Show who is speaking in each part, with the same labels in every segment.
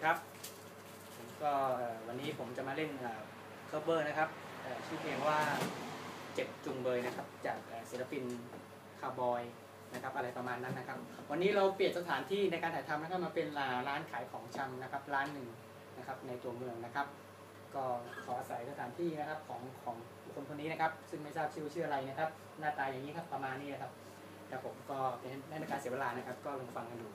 Speaker 1: ดีครับ ผมก็วันนี้ผมจะมาเล่นเคอร์เบอร์นะครับชื่อเพลงว่าเจ็บจุงเบยนะครับ จากเอ่อศิลปินคาร์บอยนะครับ อะไรประมาณนั้นนะครับ วันนี้เราเปลี่ยนสถานที่ในการถ่ายทำนะครับมาเป็นร้านร้านขายของชำนะครับ ร้านหนึ่งนะครับในตัวเมืองนะครับ ก็ขออาศัยสถานที่นะครับของของคนคนนี้นะครับ ซึ่งไม่ทราบชื่อชื่ออะไรนะครับ หน้าตาอย่างนี้ครับประมาณนี้นะครับแต่ผมก็เป็นในการเสียเวลานะครับ ก็ลองฟังกันดู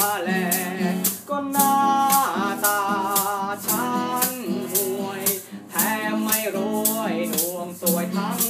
Speaker 1: มาแลก็หน้าตาฉันห่วย แถมไม่รวยดวงสวยทั้ง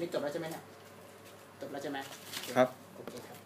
Speaker 2: อันนี้จบแล้วใช่ไหมเนี่ยจบแล้วใช่ไหมโอเค
Speaker 3: รับ
Speaker 2: โอเคครับ